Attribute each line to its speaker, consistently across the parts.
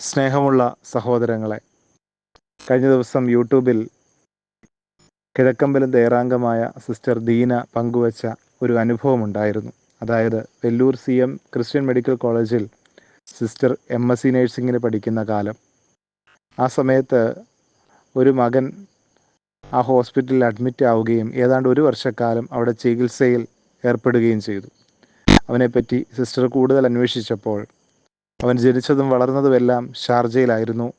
Speaker 1: സ്നേഹമുള്ള സഹോദരങ്ങളെ കഴിഞ്ഞ ദിവസം യൂട്യൂബിൽ കിഴക്കമ്പലം ദേറാംഗമായ സിസ്റ്റർ ദീന പങ്കുവച്ച ഒരു അനുഭവമുണ്ടായിരുന്നു. അതായത് Vellore C M Christian Medical കോളേജിൽ സിസ്റ്റർ എം എസ് സി നേഴ്സിങ്ങിന് പഠിക്കുന്ന കാലം. ആ സമയത്ത് ഒരു മകൻ ആ ഹോസ്പിറ്റലിൽ അഡ്മിറ്റ് ആവുകയും ഏതാണ്ട് ഒരു വർഷക്കാലം അവിടെ ചികിത്സയിൽ ഏർപ്പെടുകയും ചെയ്തു. അവനെപ്പറ്റി സിസ്റ്റർ കൂടുതൽ അന്വേഷിച്ചപ്പോൾ അവൻ ജനിച്ചതും വളർന്നതുമെല്ലാം ഷാർജയിലായിരുന്നു.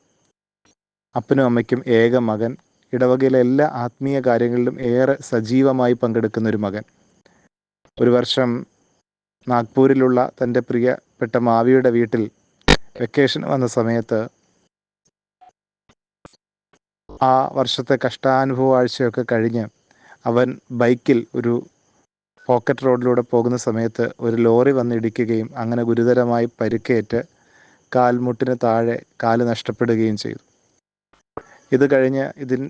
Speaker 1: അപ്പനും അമ്മയ്ക്കും ഏക മകൻ. ഇടവകയിലെ എല്ലാ ആത്മീയ കാര്യങ്ങളിലും ഏറെ സജീവമായി പങ്കെടുക്കുന്ന ഒരു മകൻ. ഒരു വർഷം നാഗ്പൂരിലുള്ള തന്റെ പ്രിയപ്പെട്ട മാവിയുടെ വീട്ടിൽ വെക്കേഷൻ വന്ന സമയത്ത് ആ വർഷത്തെ കഷ്ടാനുഭവ ആഴ്ചയൊക്കെ കഴിഞ്ഞ് അവൻ ബൈക്കിൽ ഒരു പോക്കറ്റ് റോഡിലൂടെ പോകുന്ന സമയത്ത് ഒരു ലോറി വന്നിടിക്കുകയും അങ്ങനെ ഗുരുതരമായി പരിക്കേറ്റ് കാൽമുട്ടിന് താഴെ കാൽ നഷ്ടപ്പെടുകയും ചെയ്തു. ഇത് കഴിഞ്ഞ് ഇതിൻ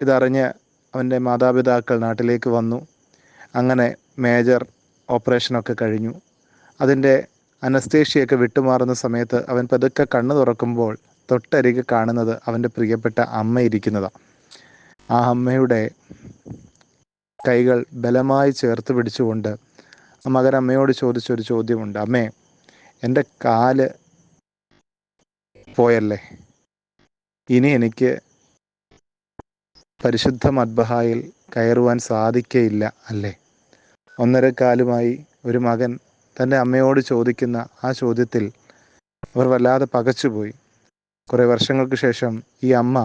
Speaker 1: ഇതറിഞ്ഞ് അവന്റെ മാതാപിതാക്കൾ നാട്ടിലേക്ക് വന്നു. അങ്ങനെ മേജർ ഓപ്പറേഷനൊക്കെ കഴിഞ്ഞു. അതിന്റെ അനസ്തേഷ്യയൊക്കെ വിട്ടുമാറുന്ന സമയത്ത് അവൻ പതുക്കെ കണ്ണു തുറക്കുമ്പോൾ തൊട്ടരികെ കാണുന്നത് അവന്റെ പ്രിയപ്പെട്ട അമ്മ ഇരിക്കുന്നതാണ് ആ അമ്മയുടെ കൈകൾ ബലമായി ചേർത്ത് പിടിച്ചുകൊണ്ട് മകൻ അമ്മയോട് ചോദിച്ചൊരു ചോദ്യമുണ്ട്. അമ്മേ എന്റെ കാൽ പോയല്ലേ? ഇനി എനിക്ക് പരിശുദ്ധ മദ്ബഹായിൽ കയറുവാൻ സാധിക്കയില്ല അല്ലേ? ഒന്നര കാലുമായി ഒരു മകൻ തന്റെ അമ്മയോട് ചോദിക്കുന്ന ആ ചോദ്യത്തിൽ അവർ വല്ലാതെ പകച്ചുപോയി. കുറേ വർഷങ്ങൾക്ക് ശേഷം ഈ അമ്മ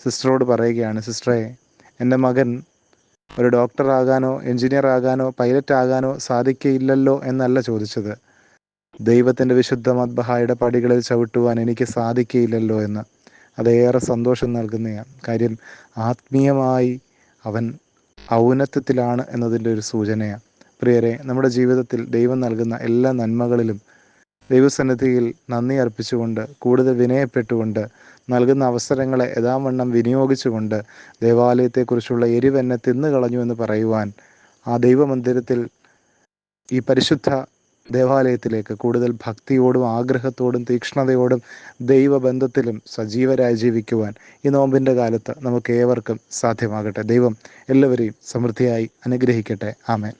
Speaker 1: സിസ്റ്ററോട് പറയുകയാണ് സിസ്റ്ററെ എന്റെ മകൻ ഒരു ഡോക്ടർ ആകാനോ എഞ്ചിനീയർ ആകാനോ പൈലറ്റ് ആകാനോ സാധിക്കയില്ലല്ലോ എന്നല്ല ചോദിച്ചത്. ദൈവത്തിന്റെ വിശുദ്ധ മദ്ബഹായുടെ പടികളിൽ ചവിട്ടുവാൻ എനിക്ക് സാധിക്കയില്ലല്ലോ എന്ന്. അതേറെ സന്തോഷം നൽകുന്നതാണ് കാര്യം ആത്മീയമായി അവൻ ഔന്നത്യത്തിലാണ് എന്നതിന്റെ ഒരു സൂചനയാണ് പ്രിയരെ നമ്മുടെ ജീവിതത്തിൽ ദൈവം നൽകുന്ന എല്ലാ നന്മകളിലും ദൈവസന്നിധിയിൽ നന്ദി അർപ്പിച്ചുകൊണ്ട് കൂടുതൽ വിനയപ്പെട്ടുകൊണ്ട് നൽകുന്ന അവസരങ്ങളെ യഥാവണ്ണം വിനിയോഗിച്ചുകൊണ്ട് ദേവാലയത്തെക്കുറിച്ചുള്ള എരിവെന്നെ തിന്നു കളഞ്ഞു എന്ന് പറയുവാൻ ആ ദൈവമന്ദിരത്തിൽ ഈ പരിശുദ്ധ ദേവാലയത്തിലേക്ക് കൂടുതൽ ഭക്തിയോടും ആഗ്രഹത്തോടും തീക്ഷ്ണതയോടും ദൈവബന്ധത്തിലും സജീവരായി ജീവിക്കുവാൻ ഈ നോമ്പിന്റെ കാലത്ത് നമുക്ക് ഏവർക്കും സാധ്യമാകട്ടെ. ദൈവം എല്ലാവരെയും സമൃദ്ധിയായി അനുഗ്രഹിക്കട്ടെ. ആമേൻ.